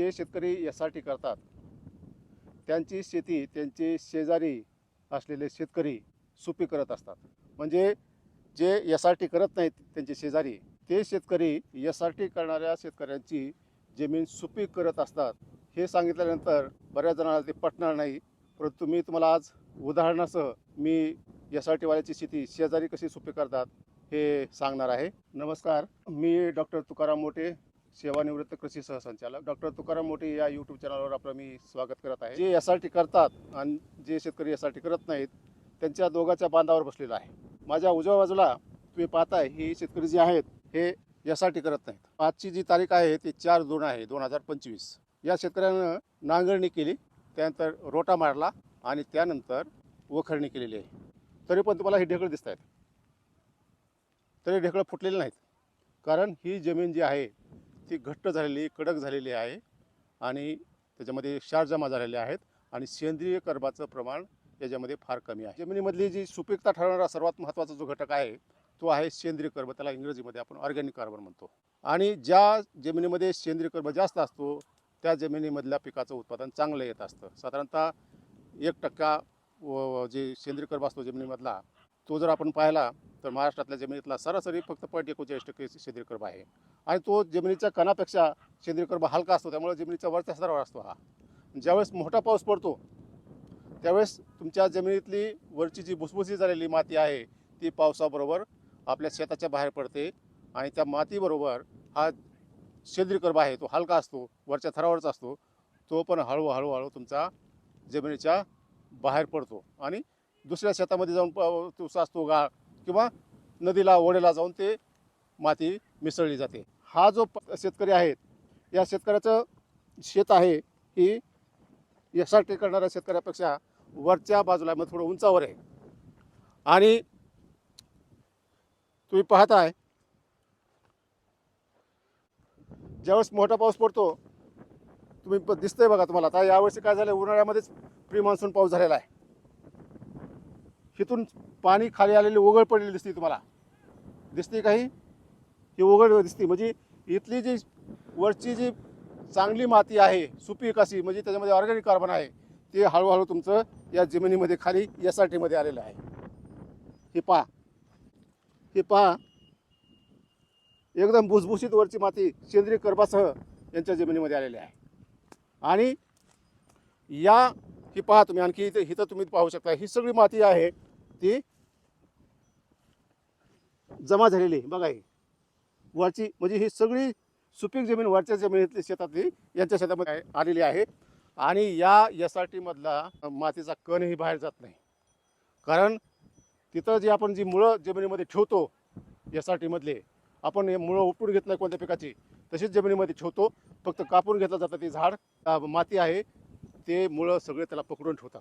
जे शेतकरी यासाठी करतात त्यांची शेती त्यांचे शेजारी असलेले शेतकरी सुपी करत असतात. म्हणजे जे यासाठी करत नाहीत त्यांचे शेजारी ते शेतकरी यासाठी करणाऱ्या शेतकऱ्यांची जमीन सुपीक करत असतात. हे सांगितल्यानंतर बऱ्याच जणांना ते पटणार नाही. परंतु मी तुम्हाला आज उदाहरणासह मी यासाठीवाल्याची शेती शेजारी कशी सुपीक करतात हे सांगणार आहे. नमस्कार मी डॉक्टर तुकाराम मोठे सेवानिवृत्त कृषी सहसंचालक. डॉक्टर तुकाराम मोठे या यूट्यूब चॅनलवर आपलं मी स्वागत करत आहे. जे एस आर टी करतात आणि जे शेतकरी एस आर टी करत नाहीत त्यांच्या दोघांच्या बांधावर बसलेला आहे. माझ्या उजव्या बाजूला तुम्ही पाहताय ही शेतकरी जे आहेत हे एस आर टी करत नाहीत. आजची जी तारीख आहे ती चार दोन आहे दोन हजार पंचवीस. या शेतकऱ्यानं नांगरणी केली त्यानंतर रोटा मारला आणि त्यानंतर वखरणी केलेली आहे. तरी पण तुम्हाला हे ढेकळं दिसत आहेत तरी ढेकळं फुटलेले नाहीत. कारण ही जमीन जी आहे ती घट्ट झालेली कडक झालेली आहे आणि त्याच्यामध्ये क्षार जमा झालेले आहेत आणि सेंद्रिय कर्बाचं प्रमाण याच्यामध्ये फार कमी आहे. जमिनीमधली जी सुपीकता ठरवणारा सर्वात महत्त्वाचा जो घटक आहे तो आहे सेंद्रिय कर्ब. त्याला इंग्रजीमध्ये आपण ऑर्गॅनिक कार्बन म्हणतो. आणि ज्या जमिनीमध्ये सेंद्रिय कर्ब जास्त असतो त्या जमिनीमधल्या पिकाचं उत्पादन चांगलं येत असतं. साधारणतः एक टक्का व- जे सेंद्रिय कर्ब असतो जमिनीमधला तो जर आपण पाहिला तर महाराष्ट्रातल्या जमिनीतला सरासरी फक्त पॉईंट एकोणचाळीस टक्के सेंद्रिय कर्ब आहे. आणि तो जमिनीच्या कणापेक्षा सेंद्रिय कर्ब हलका असतो त्यामुळे जमिनीच्या वरच्या स्तरावर असतो हा. ज्यावेळेस मोठा पाऊस पडतो त्यावेळेस तुमच्या जमिनीतली वरची जी भुसभुसी झालेली माती आहे ती पावसाबरोबर आपल्या शेताच्या बाहेर पडते आणि त्या मातीबरोबर हा सेंद्रिय कर्ब आहे तो हलका असतो वरच्या थरावरच असतो तो पण हळूहळू हळू तुमचा जमिनीच्या बाहेर पडतो. आणि दुसऱ्या शेतामध्ये जाऊन प- तो साचतो गाळ किंवा नदीला ओढ्याला जाऊन ते माती मिसळली जाते. हा जो प- शेतकरी आहेत या शेतकऱ्याचं शेत आहे ही एस आर टी करणाऱ्या शेतकऱ्यापेक्षा वरच्या बाजूला मग थोडं उंचावर आहे. आणि तुम्ही पाहताय ज्यावेळेस मोठा पाऊस पडतो तुम्ही प- दिसतंय बघा तुम्हाला. आता यावर्षी काय झालं उन्हाळ्यामध्येच प्री मान्सून पाऊस झालेला आहे. हिथून पाणी खाली आलेली ओघळ पडलेली दिसते तुम्हाला. दिसते काही? ही ओघळ दिसते. म्हणजे इथली जी वरची जी चांगली माती आहे सुपीक अशी म्हणजे त्याच्यामध्ये ऑर्गॅनिक कार्बन आहे ते हळूहळू तुमचं या जमिनीमध्ये खाली एस आर टीमध्ये आलेलं आहे. हे पहा. हे पहा. एकदम भुसभुशीत वरची माती सेंद्रिय कर्बासह यांच्या जमिनीमध्ये आलेली आहे. आणि या ही पहा तुम्ही आणखी इथे इथं तुम्ही पाहू शकता. ही सगळी माती आहे ती जमा झालेली आहे. बघा ही. वरची म्हणजे ही सगळी सुपीक जमीन वरच्या जमिनीतली शेतातली यांच्या शेतामध्ये आहे- आलेली आहे. आणि या एस आर टीमधला मातीचा कणही बाहेर जात नाही. कारण तिथं जी आपण जी मुळं जमिनीमध्ये ठेवतो एस आर टीमधले आपण हे मुळं उपटून घेत नाही कोणत्या पिकाची तशीच जमिनीमध्ये ठेवतो. फक्त कापून घेतलं जातं ते झाड. माती आहे. ते मुळं सगळे त्याला पकडून ठेवतात.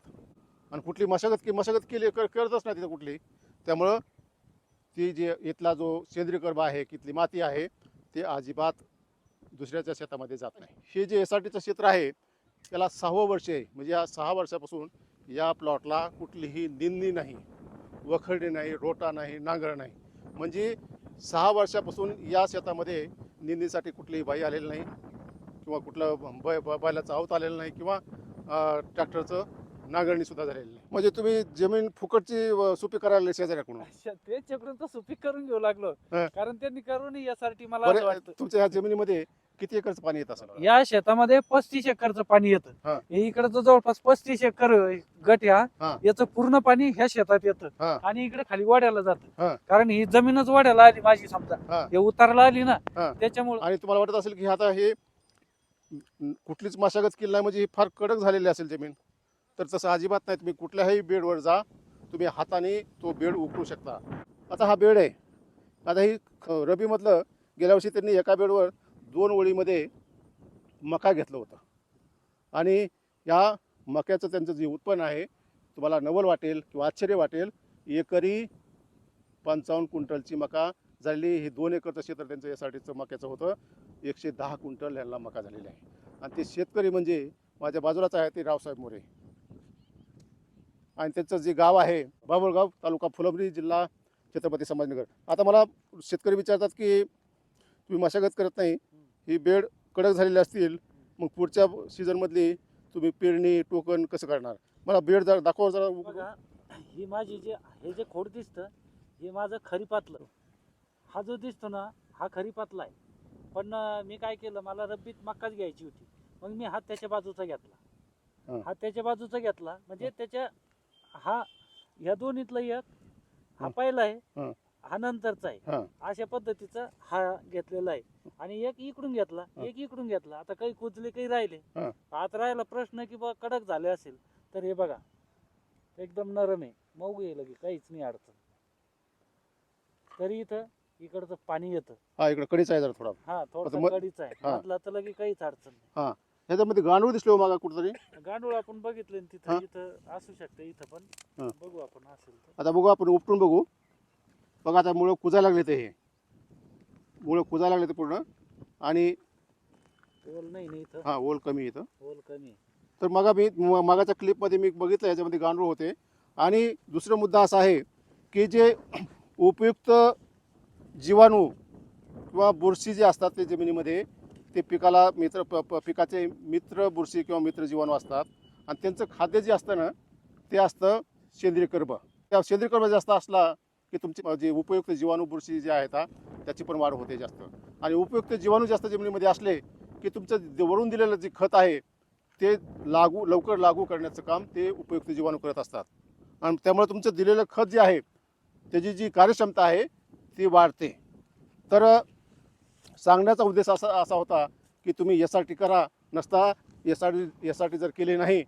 आणि कुठली मशागत की मशागत केली कर करतच नाही तिथं कुठली. त्यामुळं ती जे इथला जो सेंद्रिय कर्ब आहे तिथली माती आहे ते अजिबात दुसऱ्याच्या शेतामध्ये जात नाही. हे जे एस आर टीचं क्षेत्र आहे त्याला सहावं वर्ष आहे. म्हणजे या सहा वर्षापासून या प्लॉटला कुठलीही निंदणी नाही. वखरणी नाही रोटा नाही नांगर नाही. म्हणजे सहा वर्षापासून या शेतामध्ये निंदीसाठी कुठलीही बाई आलेली नाही. किंवा कुठलं बै बैलाचा आवत आलेलं नाही. किंवा ट्रॅक्टरचं नांगरणी सुद्धा झालेली नाही म्हणजे तुम्ही जमीन फुकटची अं, सुपी करायला शेजाऱ्याकडून अच्छा, त्याच्याकडून तर सुपीक करून घेऊ लागलो हा. कारण त्यांनी करून यासाठी मला असं बरं वाटतं तुमच्या या जमिनीमध्ये किती एकरचं पाणी येत असेल या शेतामध्ये पस्तीस एकरचं पाणी येतं इकडचं जवळपास पस्तीस एकर गट हा. या याचं पूर्ण पाणी ह्या शेतात येतं. आणि इकडे खाली वाड्याला. जातं कारण ही जमीनच वाड्याला आली माझी. समजा हे उतारला आली ना. त्याच्यामुळे आणि तुम्हाला वाटत असेल की आता हे कुठलीच मशागत केली नाही म्हणजे ही फार कडक झालेली असेल जमीन. तर तसं अजिबात नाही तुम्ही कुठल्याही बेडवर जा तुम्ही हाताने तो बेड उकळू शकता. आता हा बेड आहे. आता ही ख- रबीमधलं गेल्या वर्षी त्यांनी एका बेडवर दोन ओळीमध्ये मका घेतलं होतं. आणि या मक्याचं त्यांचं जे उत्पन्न आहे तुम्हाला नवल वाटेल किंवा आश्चर्य वाटेल एकरी पंचावन्न क्विंटलची मका झालेली हे दोन एकरचं क्षेत्र त्यांचं यासाठीचं मक्याचं होतं. एकशे दहा क्विंटल यांना मका झालेला आहे. आणि ते शेतकरी म्हणजे माझ्या बाजूलाच आहे ते रावसाहेब मोरे. आणि त्यांचं जे गाव आहे बाबुळगाव तालुका फुलंब्री जिल्हा छत्रपती संभाजीनगर. आता मला शेतकरी विचारतात की तुम्ही मशागत करत नाही ही बेड कडक झालेली असतील मग पुढच्या सीझनमधली तुम्ही पेरणी टोकन कसं करणार? मला बेड जरा दाखवा जरा. ही माझी जे हे जे खोड दिसतं हे माझं खरीपातलं. हा जो दिसतो ना हा खरीपातला आहे. पण मी काय केलं मला रब्बीत मक्काच घ्यायची होती. मग मी हा त्याच्या बाजूचा घेतला. हा. हा त्याच्या बाजूचा घेतला. म्हणजे त्याच्या हा ह्या दोन्हीतला एक हा. पहिला आहे हा. नंतरचा आहे. अशा पद्धतीचा हा घेतलेला आहे. आणि एक इकडून घेतला. एक इकडून घेतला. आता काही कुजले काही राहिले. आता राहिला प्रश्न की बा कडक झाले असेल तर हे बघा. एकदम नरम आहे. मऊ लगे काहीच नाही अडचण. तरी इथं इकडचं पाणी येतं. हा इकडे कडीच आहे जरा थोडा. हा थोडसा मग- कडीच आहे. हा. मधला तर लगे काहीच अडचण नाही. ह्याच्यामध्ये गांडूळ दिसले हो मागा कुठतरी? गांडूळ आपण बघितले हा. तिथं इथं असू शकतं इथं पण. हा. बघू आपण असेल तर. आता बघू आपण उपटून बघू. बघा आता मुळं कुजायला लागले ते हे. मुळं कुजायला लागले ते पूर्ण. आणि ओल नाही ना इथं? हा ओल कमी इथं. ओल कमी आहे. तर मगा मी म- मागाच्या क्लिपमध्ये मी बघितलं याच्यामध्ये गांडूळ होते. आणि दुसरा मुद्दा असा आहे की जे उपयुक्त जीवाणू किंवा बुरशी जे असतात ते जमिनीमध्ये ते पिकाला मित्र प- प- पिकाचे मित्र बुरशी किंवा मित्र जीवाणू असतात. आणि त्यांचं खाद्य जे असतं ना ते असतं सेंद्रिय कर्ब. त्या सेंद्रिय कर्ब जास्त असला की तुमचे जे उपयुक्त जीवाणू बुरशी जे आहेत त्याची पण वाढ होते जास्त. आणि उपयुक्त जीवाणू जास्त जमिनीमध्ये असले की तुमचं वरून दिलेलं जे खत आहे ते लागू लवकर लागू करण्याचं काम ते उपयुक्त जीवाणू करत असतात. आणि त्यामुळे तुमचं दिलेलं खत जे आहे त्याची जी कार्यक्षमता आहे ती वाढते. तर सांगण्याचा उद्देश असा असा होता की तुम्ही एस आर टी करा नसता S R T S R T जर केली नाही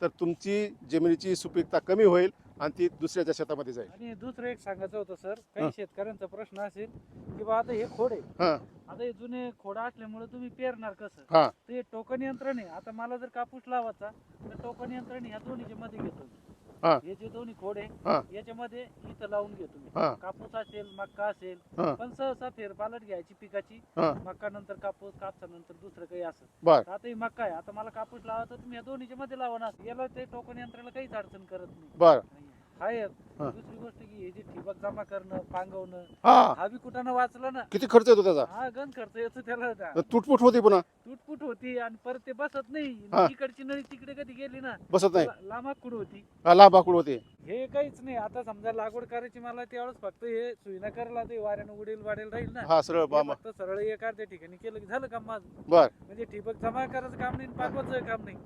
तर तुमची जमिनीची सुपीकता कमी होईल आणि ती दुसऱ्याच्या शेतामध्ये जाईल. आणि दुसरं एक सांगायचं होतं सर. काही शेतकऱ्यांचा प्रश्न असेल की बा आता हे खोड आहे. हां. आता हे जुने खोड असल्यामुळे तुम्ही पेरणार कसं? हां. ते टोकन यंत्रण आहे आता मला जर कापूस लावायचा तर टोकन यंत्रण ह्या दोन्हीच्या मध्ये घेतो हा. हे जे दोन्ही खोड हा. आहे याच्यामध्ये इथं लावून घेतो मी हां. कापूस असेल मक्का असेल हा. पण सहसा फेरपालट घ्यायची पिकाची. हा. मक्का नंतर कापूस कापसा नंतर दुसरं काही असं. बर. आता ही मक्का आहे. आता मला कापूस लावायचा तुम्ही या दोन्हीच्या मध्ये लावा ना याला ते टोकन यंत्राला काहीच अडचण करत नाही. बर. हा. दुसरी गोष्ट की हे जे ठिबक जमा करणं पांगवणं हां. हा बी कुठं वाचला ना. किती खर्च येतो त्याचा? हा गण खर्च येतो त्याला तर तुटफुट होती पुन्हा. तुटपुट होती आणि परत ते बसत नाही. इकडची नळी तिकडे कधी गेली ना बसत नाही. ला- लांबाकुड होती. हा, लाभ आकुड होते. हे काहीच नाही. आता समजा लागवड करायची मला त्यावेळेस फक्त हे सुईना करायला ते वाऱ्यानं उडेल वाढेल राहील ना. हा सरळ बामा फक्त सरळ एका त्या ठिकाणी केलं की झालं काम माझं. बर. म्हणजे ठिबक जमा करायचं काम नाही आणि पाठवायचं काम नाही.